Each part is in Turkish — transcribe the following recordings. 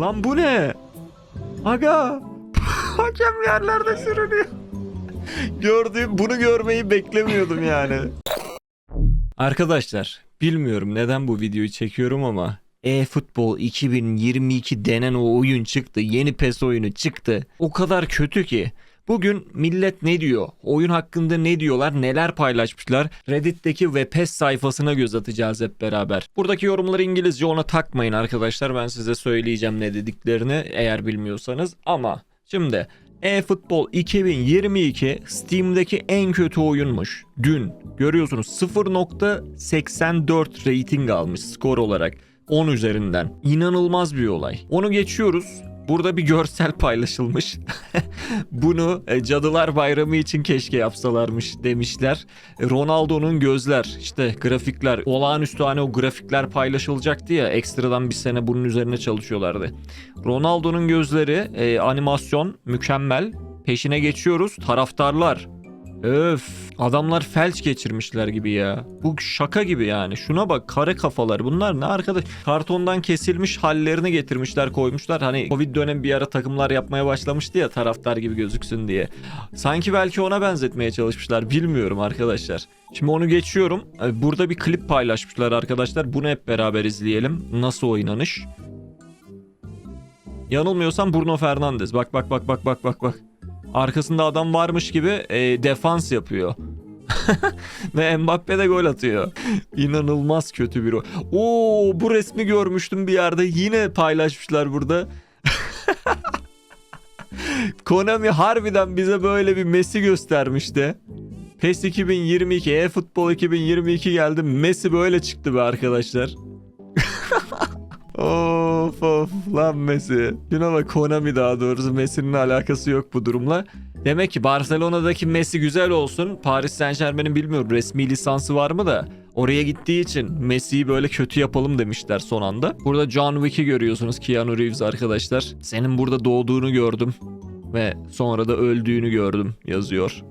Lan bu ne? Aga. Hakem yerlerde sürünüyor. Gördüğüm bunu görmeyi beklemiyordum yani. Arkadaşlar bilmiyorum neden bu videoyu çekiyorum ama e-futbol 2022 denen o oyun çıktı. Yeni PES oyunu çıktı. O kadar kötü ki. Bugün millet ne diyor? Oyun hakkında ne diyorlar? Neler paylaşmışlar? Reddit'teki ve PES sayfasına göz atacağız hep beraber. Buradaki yorumları İngilizce ona takmayın arkadaşlar. Ben size söyleyeceğim ne dediklerini eğer bilmiyorsanız. Ama şimdi e-futbol 2022 Steam'deki en kötü oyunmuş. Dün görüyorsunuz 0.84 rating almış skor olarak 10 üzerinden. İnanılmaz bir olay. Onu geçiyoruz. Burada bir görsel paylaşılmış. Bunu e, Cadılar Bayramı için keşke yapsalarmış demişler. E, Ronaldo'nun gözler, işte grafikler, olağanüstü hani o grafikler paylaşılacaktı ya ekstradan bir sene bunun üzerine çalışıyorlardı. Ronaldo'nun gözleri, e, animasyon mükemmel. Peşine geçiyoruz. Taraftarlar. Öf. Adamlar felç geçirmişler gibi ya. Bu şaka gibi yani. Şuna bak kare kafalar. Bunlar ne arkadaş? Kartondan kesilmiş hallerini getirmişler koymuşlar. Hani Covid dönemi bir ara takımlar yapmaya başlamıştı ya taraftar gibi gözüksün diye. Sanki belki ona benzetmeye çalışmışlar. Bilmiyorum arkadaşlar. Şimdi onu geçiyorum. Ee, Burada bir klip paylaşmışlar arkadaşlar. Bunu hep beraber izleyelim. Nasıl oynanış? Yanılmıyorsam Bruno Fernandes. Bak bak bak bak bak bak bak. Arkasında adam varmış gibi e, defans yapıyor. Ve Mbappe de gol atıyor. İnanılmaz kötü bir o. Oo bu resmi görmüştüm bir yerde. Yine paylaşmışlar burada. Konami harbiden bize böyle bir Messi göstermişti. PES 2022, e-futbol 2022 geldi. Messi böyle çıktı be arkadaşlar. of of lan Messi. Şuna bak Konami daha doğrusu Messi'nin alakası yok bu durumla. Demek ki Barcelona'daki Messi güzel olsun. Paris Saint Germain'in bilmiyorum resmi lisansı var mı da. Oraya gittiği için Messi'yi böyle kötü yapalım demişler son anda. Burada John Wick'i görüyorsunuz Keanu Reeves arkadaşlar. Senin burada doğduğunu gördüm. Ve sonra da öldüğünü gördüm yazıyor.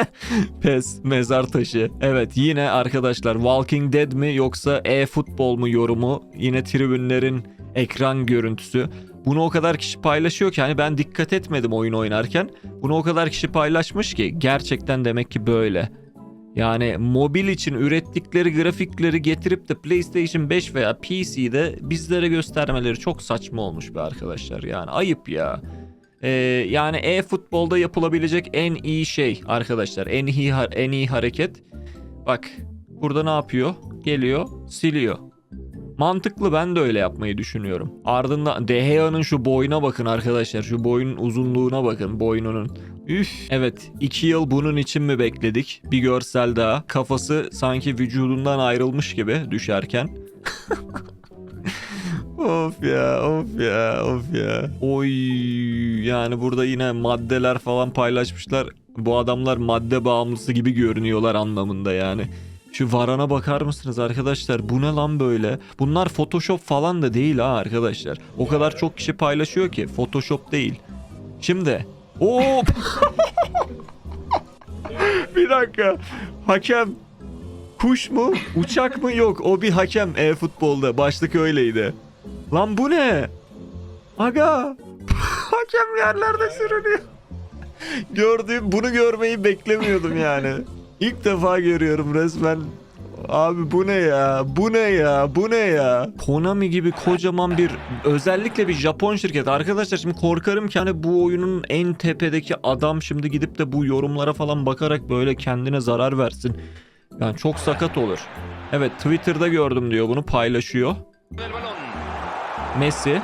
Pes, mezar taşı. Evet yine arkadaşlar Walking Dead mi yoksa e-futbol mu yorumu? Yine tribünlerin ekran görüntüsü. Bunu o kadar kişi paylaşıyor ki hani ben dikkat etmedim oyun oynarken. Bunu o kadar kişi paylaşmış ki gerçekten demek ki böyle. Yani mobil için ürettikleri grafikleri getirip de PlayStation 5 veya PC'de bizlere göstermeleri çok saçma olmuş be arkadaşlar. Yani ayıp ya. Ee, yani e-futbolda yapılabilecek en iyi şey arkadaşlar. En iyi en iyi hareket. Bak burada ne yapıyor? Geliyor, siliyor. Mantıklı ben de öyle yapmayı düşünüyorum. Ardından De Gea'nın şu boyuna bakın arkadaşlar. Şu boyun uzunluğuna bakın boynunun. Üf. Evet 2 yıl bunun için mi bekledik? Bir görsel daha. Kafası sanki vücudundan ayrılmış gibi düşerken. of ya of ya of ya. Oy yani burada yine maddeler falan paylaşmışlar. Bu adamlar madde bağımlısı gibi görünüyorlar anlamında yani. Şu varana bakar mısınız arkadaşlar? Bu ne lan böyle? Bunlar Photoshop falan da değil ha arkadaşlar. O kadar çok kişi paylaşıyor ki Photoshop değil. Şimdi Oo! bir dakika. Hakem kuş mu? Uçak mı? Yok. O bir hakem e-futbolda. Başlık öyleydi. Lan bu ne? Aga. hakem yerlerde sürünüyor. Gördüğüm bunu görmeyi beklemiyordum yani. İlk defa görüyorum resmen. Abi bu ne ya? Bu ne ya? Bu ne ya? Konami gibi kocaman bir özellikle bir Japon şirket. Arkadaşlar şimdi korkarım ki hani bu oyunun en tepedeki adam şimdi gidip de bu yorumlara falan bakarak böyle kendine zarar versin. Yani çok sakat olur. Evet Twitter'da gördüm diyor bunu paylaşıyor. Messi.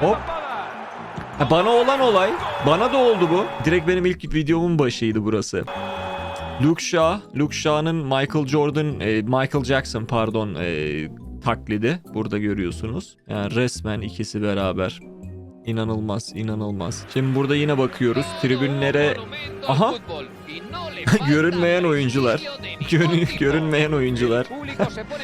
Hop. Bana olan olay. Bana da oldu bu. Direkt benim ilk videomun başıydı burası. Luke Shaw, Luke Shaw'nın Michael Jordan, e, Michael Jackson pardon e, taklidi burada görüyorsunuz. Yani resmen ikisi beraber. İnanılmaz, inanılmaz. Şimdi burada yine bakıyoruz tribünlere. Aha. Görünmeyen oyuncular. Görün, görünmeyen oyuncular.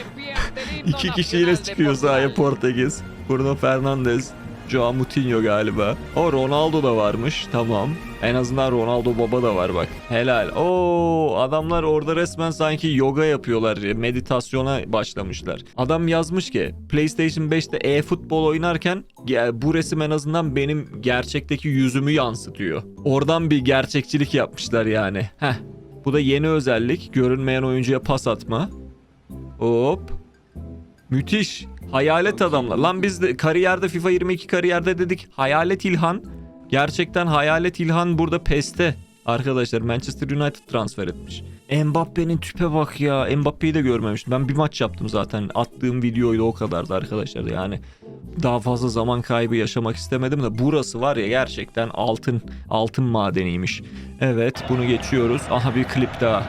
İki kişiyle çıkıyor sahaya Portekiz. Bruno Fernandes. Joao Moutinho galiba. O Ronaldo da varmış. Tamam. En azından Ronaldo baba da var bak. Helal. Oo adamlar orada resmen sanki yoga yapıyorlar. Meditasyona başlamışlar. Adam yazmış ki PlayStation 5'te e-futbol oynarken bu resim en azından benim gerçekteki yüzümü yansıtıyor. Oradan bir gerçekçilik yapmışlar yani. Heh. Bu da yeni özellik. Görünmeyen oyuncuya pas atma. Hop. Müthiş. Hayalet adamlar. Lan biz de kariyerde FIFA 22 kariyerde dedik. Hayalet İlhan. Gerçekten Hayalet İlhan burada PES'te. Arkadaşlar Manchester United transfer etmiş. Mbappe'nin tüpe bak ya. Mbappe'yi de görmemiştim. Ben bir maç yaptım zaten. Attığım videoyla o kadardı arkadaşlar. Yani daha fazla zaman kaybı yaşamak istemedim de burası var ya gerçekten altın altın madeniymiş. Evet bunu geçiyoruz. Aha bir klip daha.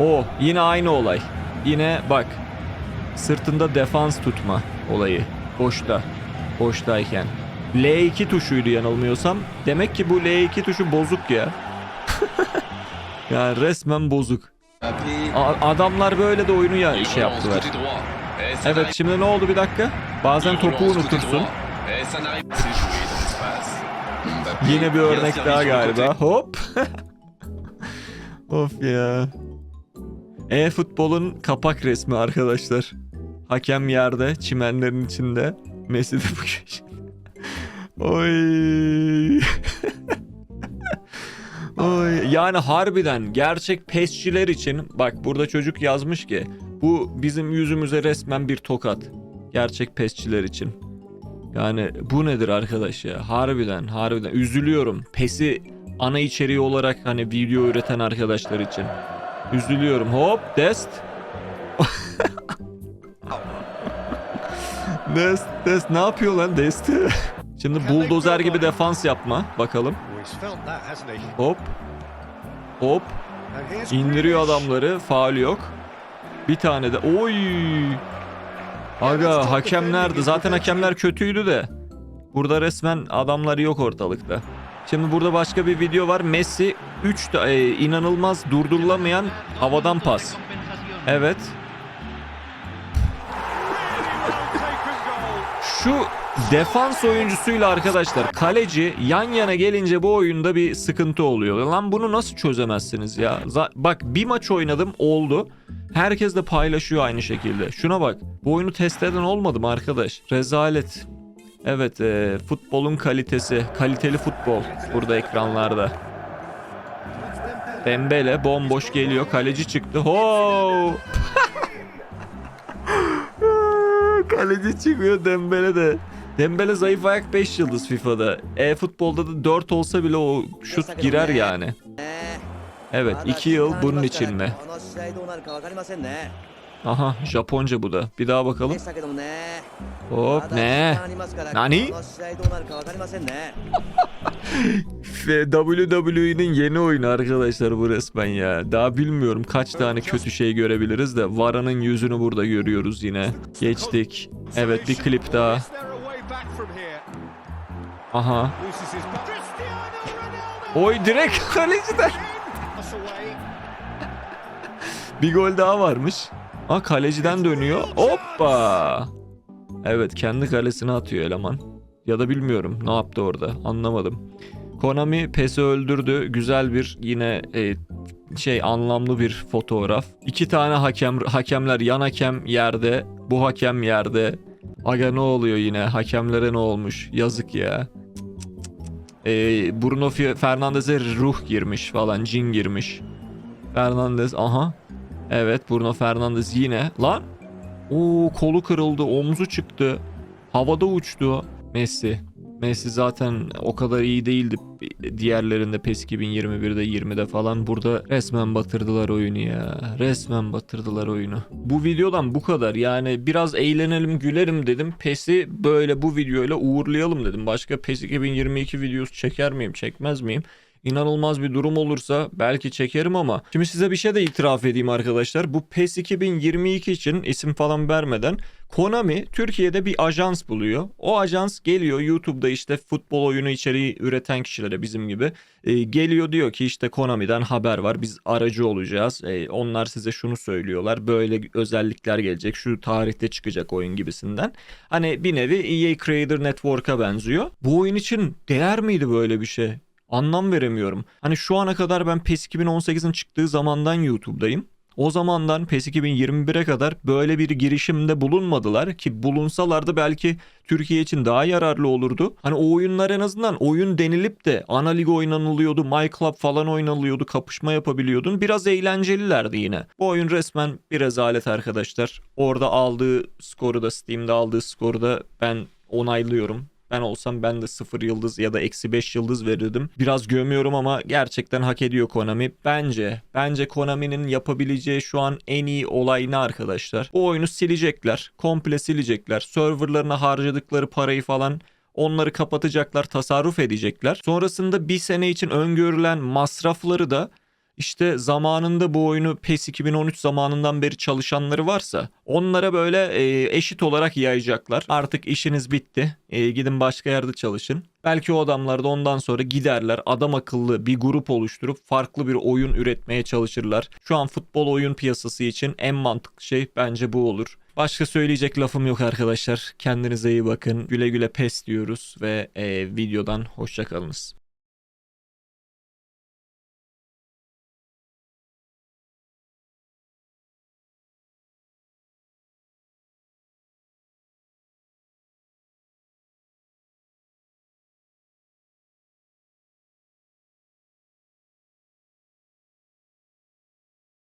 O yine aynı olay. Yine bak sırtında defans tutma olayı. Boşta. Boştayken. L2 tuşuydu yanılmıyorsam. Demek ki bu L2 tuşu bozuk ya. yani resmen bozuk. A- adamlar böyle de oyunu ya şey yaptılar. Evet şimdi ne oldu bir dakika? Bazen topu unutursun. Yine bir örnek daha galiba. Hop. of ya. E-futbolun kapak resmi arkadaşlar. Hakem yerde, çimenlerin içinde. Messi de bu köşe. Oy. Oy. Yani harbiden gerçek pesçiler için bak burada çocuk yazmış ki bu bizim yüzümüze resmen bir tokat. Gerçek pesçiler için. Yani bu nedir arkadaş ya? Harbiden harbiden üzülüyorum. PES'i ana içeriği olarak hani video üreten arkadaşlar için. Üzülüyorum. Hop dest. dest dest ne yapıyor lan dest? Şimdi buldozer gibi defans yapma bakalım. Hop. Hop. İndiriyor adamları. Faul yok. Bir tane de. Oy. Aga hakem nerede? Zaten hakemler kötüydü de. Burada resmen adamları yok ortalıkta. Şimdi burada başka bir video var. Messi 3 e, inanılmaz durdurulamayan havadan pas. Evet. Şu defans oyuncusuyla arkadaşlar kaleci yan yana gelince bu oyunda bir sıkıntı oluyor. Lan bunu nasıl çözemezsiniz ya? Za- bak bir maç oynadım oldu. Herkes de paylaşıyor aynı şekilde. Şuna bak. Bu oyunu test eden olmadı mı arkadaş? Rezalet. Evet e, futbolun kalitesi. Kaliteli futbol burada ekranlarda. Dembele bomboş geliyor. Kaleci çıktı. Ho! Kaleci çıkıyor Dembele de. Dembele zayıf ayak 5 yıldız FIFA'da. E-futbolda da 4 olsa bile o şut girer yani. Evet 2 yıl bunun için mi? Aha Japonca bu da. Bir daha bakalım. Hop ne? Nani? WWE'nin yeni oyunu arkadaşlar bu resmen ya. Daha bilmiyorum kaç tane kötü şey görebiliriz de Vara'nın yüzünü burada görüyoruz yine. Geçtik. Evet bir klip daha. Aha. Oy direkt kaleciden. Bir gol daha varmış. Aa kaleciden dönüyor. Hoppa. Evet kendi kalesine atıyor eleman. Ya da bilmiyorum ne yaptı orada anlamadım. Konami PES'i öldürdü. Güzel bir yine e, şey anlamlı bir fotoğraf. İki tane hakem hakemler yan hakem yerde. Bu hakem yerde. Aga ne oluyor yine? Hakemlere ne olmuş? Yazık ya. E, Bruno Fernandes'e ruh girmiş falan. Cin girmiş. Fernandes aha. Evet Bruno Fernandes yine. Lan. Oo kolu kırıldı. Omzu çıktı. Havada uçtu. Messi. Messi zaten o kadar iyi değildi diğerlerinde PES 2021'de 20'de falan. Burada resmen batırdılar oyunu ya. Resmen batırdılar oyunu. Bu videodan bu kadar. Yani biraz eğlenelim gülerim dedim. PES'i böyle bu videoyla uğurlayalım dedim. Başka PES 2022 videosu çeker miyim çekmez miyim? İnanılmaz bir durum olursa belki çekerim ama şimdi size bir şey de itiraf edeyim arkadaşlar. Bu PES 2022 için isim falan vermeden Konami Türkiye'de bir ajans buluyor. O ajans geliyor YouTube'da işte futbol oyunu içeriği üreten kişilere bizim gibi e, geliyor diyor ki işte Konami'den haber var biz aracı olacağız. E, onlar size şunu söylüyorlar böyle özellikler gelecek şu tarihte çıkacak oyun gibisinden. Hani bir nevi EA Creator Network'a benziyor. Bu oyun için değer miydi böyle bir şey? Anlam veremiyorum. Hani şu ana kadar ben PES 2018'in çıktığı zamandan YouTube'dayım. O zamandan PES 2021'e kadar böyle bir girişimde bulunmadılar ki bulunsalardı belki Türkiye için daha yararlı olurdu. Hani o oyunlar en azından oyun denilip de ana lig oynanılıyordu, My Club falan oynanılıyordu, kapışma yapabiliyordun. Biraz eğlencelilerdi yine. Bu oyun resmen bir rezalet arkadaşlar. Orada aldığı skoru da Steam'de aldığı skoru da ben onaylıyorum. Ben olsam ben de 0 yıldız ya da eksi 5 yıldız verirdim. Biraz gömüyorum ama gerçekten hak ediyor Konami. Bence, bence Konami'nin yapabileceği şu an en iyi olay ne arkadaşlar? Bu oyunu silecekler. Komple silecekler. Serverlarına harcadıkları parayı falan onları kapatacaklar, tasarruf edecekler. Sonrasında bir sene için öngörülen masrafları da işte zamanında bu oyunu PES 2013 zamanından beri çalışanları varsa onlara böyle e, eşit olarak yayacaklar. Artık işiniz bitti. E, gidin başka yerde çalışın. Belki o adamlar da ondan sonra giderler adam akıllı bir grup oluşturup farklı bir oyun üretmeye çalışırlar. Şu an futbol oyun piyasası için en mantıklı şey bence bu olur. Başka söyleyecek lafım yok arkadaşlar. Kendinize iyi bakın. Güle güle pes diyoruz ve e, videodan hoşçakalınız.